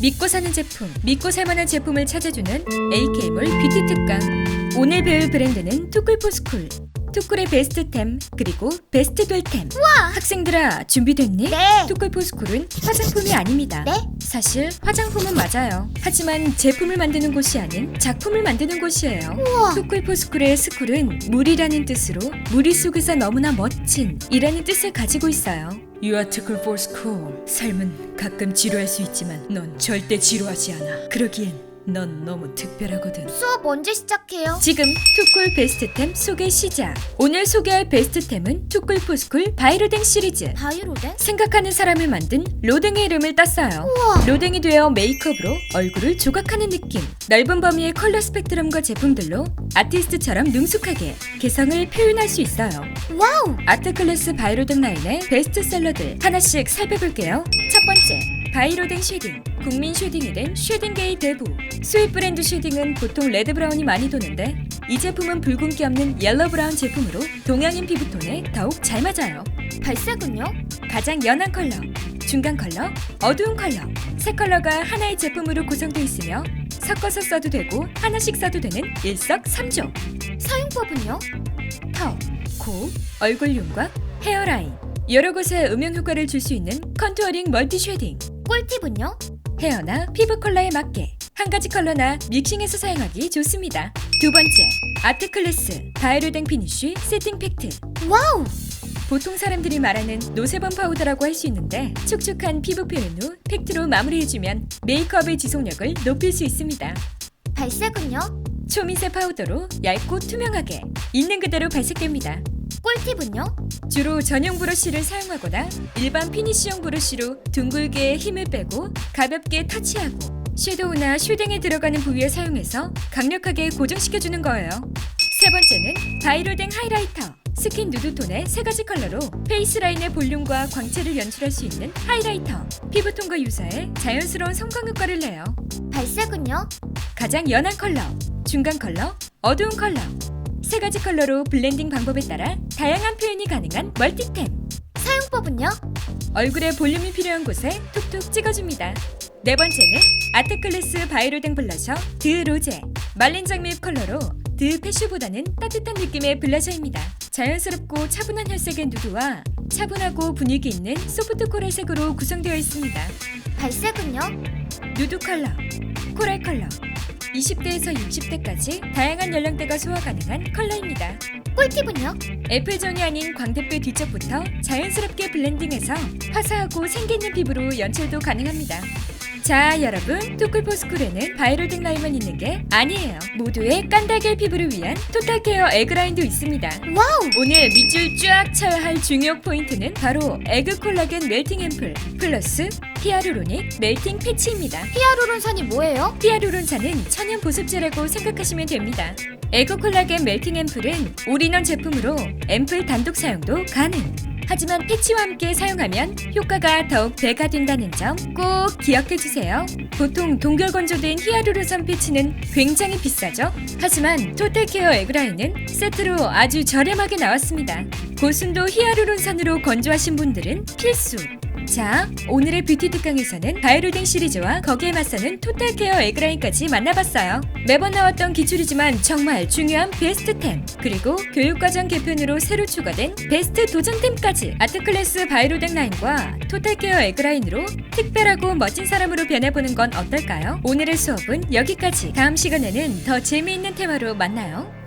믿고 사는 제품, 믿고 살만한 제품을 찾아주는 AK몰 뷰티 특강. 오늘 배울 브랜드는 투쿨포스쿨. 투쿨의 베스트템 그리고 베스트 될템. 학생들아 준비됐니? 네. 투쿨포스쿨은 화장품이 아닙니다. 네? 사실 화장품은 맞아요. 하지만 제품을 만드는 곳이 아닌 작품을 만드는 곳이에요. 우와. 투쿨포스쿨의 스쿨은 물이라는 뜻으로 무리 속에서 너무나 멋진 이라는 뜻을 가지고 있어요. You are 투쿨 for school. 삶은 가끔 지루할 수 있지만 넌 절대 지루하지 않아. 그러기엔 넌 너무 특별하거든. 수업 언제 시작해요? 지금 투쿨 베스트템 소개 시작. 오늘 소개할 베스트템은 투쿨 포스쿨 바이로댕 시리즈. 바이로댕? 생각하는 사람을 만든 로댕의 이름을 땄어요. 우와. 로댕이 되어 메이크업으로 얼굴을 조각하는 느낌. 넓은 범위의 컬러 스펙트럼과 제품들로 아티스트처럼 능숙하게 개성을 표현할 수 있어요. 와우. 아트 클래스 바이로댕 라인의 베스트셀러들 하나씩 살펴볼게요. 첫 번째, 바이로댕 쉐딩. 국민 쉐딩이 된 쉐딩계의 대부. 스윗 브랜드 쉐딩은 보통 레드 브라운이 많이 도는데 이 제품은 붉은기 없는 옐로 브라운 제품으로 동양인 피부톤에 더욱 잘 맞아요. 발색은요? 가장 연한 컬러, 중간 컬러, 어두운 컬러 세 컬러가 하나의 제품으로 구성되어 있으며 섞어서 써도 되고 하나씩 써도 되는 일석삼조 사용법은요? 턱, 코, 얼굴용과 헤어라인 여러 곳에 음영 효과를 줄 수 있는 컨투어링 멀티 쉐딩 꿀팁은요? 헤어나 피부 컬러에 맞게 한 가지 컬러나 믹싱해서 사용하기 좋습니다 두 번째 아트 클래스 바이로댕 피니쉬 세팅 팩트 와우. 보통 사람들이 말하는 노세범 파우더라고 할 수 있는데 촉촉한 피부 표현 후 팩트로 마무리해주면 메이크업의 지속력을 높일 수 있습니다. 발색은요? 초미세 파우더로 얇고 투명하게 있는 그대로 발색됩니다. 꿀팁은요? 주로 전용 브러쉬를 사용하거나 일반 피니쉬용 브러쉬로 둥글게 힘을 빼고 가볍게 터치하고 섀도우나 슈딩에 들어가는 부위에 사용해서 강력하게 고정시켜주는 거예요. 세 번째는 바이로댕 하이라이터. 스킨 누드톤의 세 가지 컬러로 페이스 라인의 볼륨과 광채를 연출할 수 있는 하이라이터. 피부톤과 유사해 자연스러운 성광 효과를 내요. 발색은요? 가장 연한 컬러, 중간 컬러, 어두운 컬러. 세 가지 컬러로 블렌딩 방법에 따라 다양한 표현이 가능한 멀티템. 사용법은요? 얼굴에 볼륨이 필요한 곳에 툭툭 찍어줍니다. 네 번째는 아트클래스 바이로댕 블러셔 드 로제. 말린 장미잎 컬러로 드 패쉬보다는 따뜻한 느낌의 블러셔입니다. 자연스럽고 차분한 혈색의 누드와 차분하고 분위기 있는 소프트 코랄색으로 구성되어 있습니다. 발색은요? 누드 컬러, 코랄 컬러, 20대에서 60대까지 다양한 연령대가 소화 가능한 컬러입니다. 꿀팁은요? 애플존이 아닌 광대뼈 뒤쪽부터 자연스럽게 블렌딩해서 화사하고 생기 있는 피부로 연출도 가능합니다. 자, 여러분, 투쿨포스쿨에는 바이로딩 라인만 있는 게 아니에요. 모두의 깐달걀 피부를 위한 토탈 케어 에그라인도 있습니다. 와우. 오늘 밑줄 쫙 쳐야 할 중요 포인트는 바로 에그 콜라겐 멜팅 앰플 플러스 히아루로닉 멜팅 패치입니다. 히아루론산이 뭐예요? 히아루론산은 천연 보습제라고 생각하시면 됩니다. 에그 콜라겐 멜팅 앰플은 올인원 제품으로 앰플 단독 사용도 가능. 하지만 패치와 함께 사용하면 효과가 더욱 배가 된다는 점 꼭 기억해 주세요. 보통 동결 건조된 히아루론산 패치는 굉장히 비싸죠. 하지만 토탈케어 에그라인은 세트로 아주 저렴하게 나왔습니다. 고순도 히아루론산으로 건조하신 분들은 필수. 자, 오늘의 뷰티 특강에서는 바이로댕 시리즈와 거기에 맞서는 토탈케어 에그라인까지 만나봤어요. 매번 나왔던 기출이지만 정말 중요한 베스트템, 그리고 교육과정 개편으로 새로 추가된 베스트 도전템까지 아트클래스 바이로댕 라인과 토탈케어 에그라인으로 특별하고 멋진 사람으로 변해보는 건 어떨까요? 오늘의 수업은 여기까지. 다음 시간에는 더 재미있는 테마로 만나요.